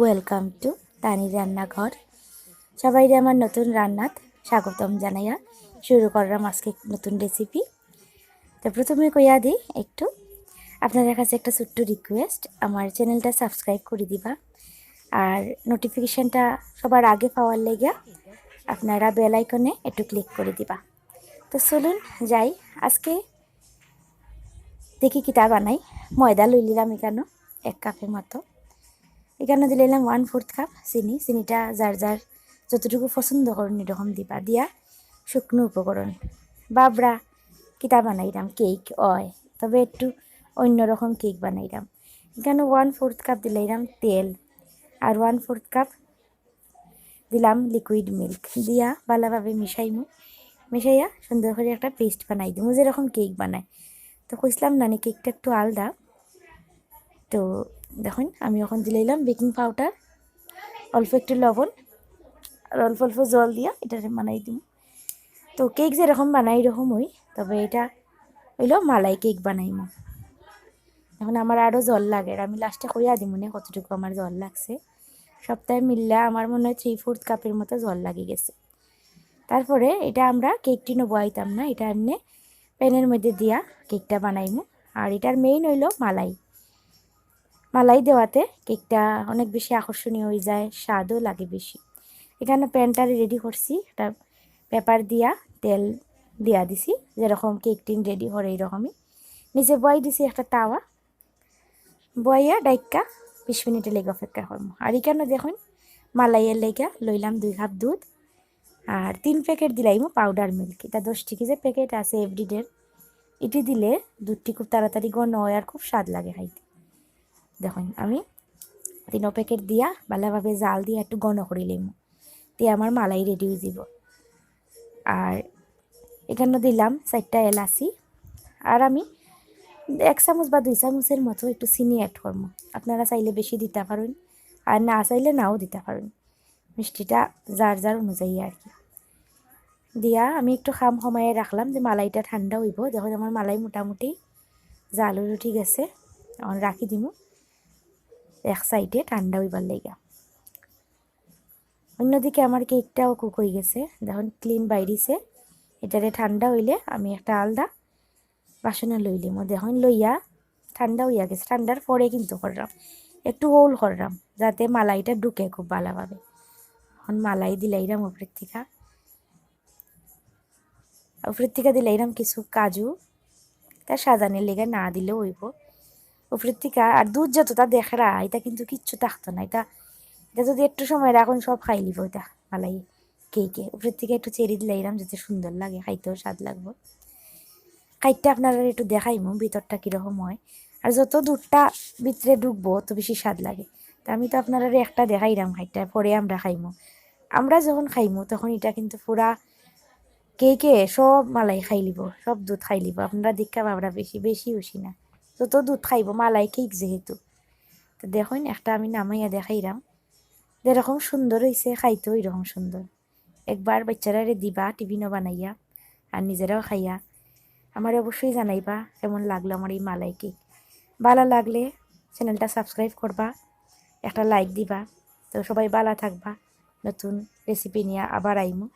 Welcome to তানি রান্নাঘর সবাই আমার নতুন রান্নাত স্বাগতম জানাইয়া শুরু করলাম আজকে নতুন রেসিপি তো প্রথমে কইয়া দিই একটু। আপনাদের কাছে একটা ছোট্ট রিকোয়েস্ট আমার চ্যানেলটা সাবস্ক্রাইব করে দিবা। আর নোটিফিকেশানটা সবার আগে পাওয়ার লেগে আপনারা বেল আইকনে একটু ক্লিক করে দিবা। তো চলুন যাই, আজকে দেখি কিতা বানাই। ময়দা লই নিলাম এখানে, এক কাপের মতো। এখানে দিলাম ওয়ান ফোর্থ কাপ চিনি। চিনিটা যার যার যতটুকু পছন্দ করেন এরকম দিবা। দিয়া শুকনো উপকরণ বাবরা কিতা বানাইলাম কেক অয় তবে একটু অন্যরকম কেক বানাইলাম এখানে ওয়ান ফোর্থ কাপ দিলাম তেল। আর ওয়ান ফোর্থ কাপ দিলাম লিকুইড মিল্ক দিয়া, ভালোভাবে মিশাইমু। মিশাইয়া সুন্দর করে একটা পেস্ট বানাই দিমু। যেরকম কেক বানায়। তো কইসলাম না কেকটা একটু আলাদা। তো দেখুন, আমি এখন দিলাম বেকিং পাউডার অল্প একটু লবণ আর অল্প অল্প জল দিয়া এটা বানাই দিম তো কেক যেরকম বানাই এরকম হই তবে এটা হইল মালাই কেক বানাইম। এখন আমার আরও জল লাগে আমি লাস্টে করিয়া দিই মনে কতটুকু আমার জল লাগছে। সপ্তাহে মিললে আমার মনে হয় থ্রি ফোর্থ কাপের মতো জল লাগে গেছে। তারপরে এটা আমরা কেকটি বয়াইতাম না, এটা এমনি প্যানের মধ্যে দিয়া কেকটা বানাইমু। আর এটার মেইন হইল মালাই। মালাই দেওয়াতে কেকটা অনেক বেশি আকর্ষণীয় হয়ে যায়, স্বাদও লাগে বেশি। এখানে প্যানটা রেডি করছি, একটা পেপার দিয়া তেল দিয়া দিছি, যেরকম কেক টিন রেডি করে এইরকমই। নিচে বয়াই দিছি একটা তাওয়া। বয়াইয়া ডাইকা বিশ মিনিটে লেগে অপেক্ষা করব। আর এখানে দেখুন, মালাইয়ের লেগা, লইলাম দুই কাপ দুধ আর তিন প্যাকেট দিলাইমো পাউডার মিল্ক এটা দশ টিকি যে প্যাকেট আছে এভরিডের এটি দিলে দুধটি খুব তাড়াতাড়ি ঘন হয় আর খুব স্বাদ লাগে খাইতে। দেখুন, আমি তিন প্যাকেট দিয়া ভালোভাবে জাল দিয়ে একটু ঘন করে লিম দিয়ে আমার মালাই রেডি হয়ে যাব আর এখানে দিলাম চারটা এলাচি। আর আমি এক চামচ বা দুই চামচের মতো একটু চিনি অ্যাড করব। আপনারা চাইলে বেশি দিতে পারেন, আর না চাইলে নাও দিতে পারেন। মিষ্টিটা যার যার অনুযায়ী আর কি। দিয়া আমি একটু খাম সময়ে রাখলাম যে মালাইটা ঠান্ডা হইব। দেখুন, আমার মালাই মোটামুটি জাল উঠি গেছে রাখি দিমু। এক সাইডে ঠান্ডা হইবার লেগা। অন্যদিকে আমার কেকটাও কুক হয়ে গেছে। দেখুন, ক্লিন বাইরিছে। এটারে ঠান্ডা হইলে আমি একটা আলদা বাসনে লইলিম দেখুন, লইয়া ঠান্ডা হইয়া গেছে। ঠান্ডার পরে কিন্তু করলাম। একটু হোল করলাম, যাতে মালাইটা ঢুকে খুব ভালোভাবে। এখন মালাই দিলাইরাম উপরের থেকে উপরের থেকে দিলাইরাম কিছু কাজু। তার সাজানের লেগে না দিলেও হইব। উপরের থেকে আর দুধ যতটা দেখরা এটা কিন্তু কিচ্ছু থাকতো না। এটা এটা যদি একটু সময় রাখুন সব খাই লিব এটা মালাই কেকে। উপরের থেকে একটু চেরি দিলাইরাম যাতে সুন্দর লাগে, খাইতেও স্বাদ লাগবো। খাইতে আপনারা একটু দেখাইমো, ভিতরটা কীরকম হয়। আর যত দুধটা ভিতরে ঢুকবো তত বেশি স্বাদ লাগে। তা আমি তো আপনারা একটা দেখাইলাম খাইটা, পরে আমরা খাইমো। আমরা যখন খাইমো, তখন এটা কিন্তু পুরা কে কে সব মালাই খাই লিব সব দুধ খাই লিব আপনারা দীক্ষা বাবরা বেশি বেশি উসি না। যত দুধ খাইব, মালাই কেক যেহেতু। তো দেখুন, একটা আমি নামাইয়া দেখাইলাম। যেরকম সুন্দর হয়েছে খাইতেও এরকম সুন্দর। একবার বাচ্চারা রে দিবা টিফিনও বানাইয়া আর নিজেরাও খাইয়া। আমার অবশ্যই জানাইবা, কেমন লাগল আমার এই মালাই কেক। ভালো লাগলে চ্যানেলটা সাবস্ক্রাইব করবা, একটা লাইক দিবা। তো সবাই ভালো থাকবা। নতুন রেসিপি নিয়ে আবার আইমু।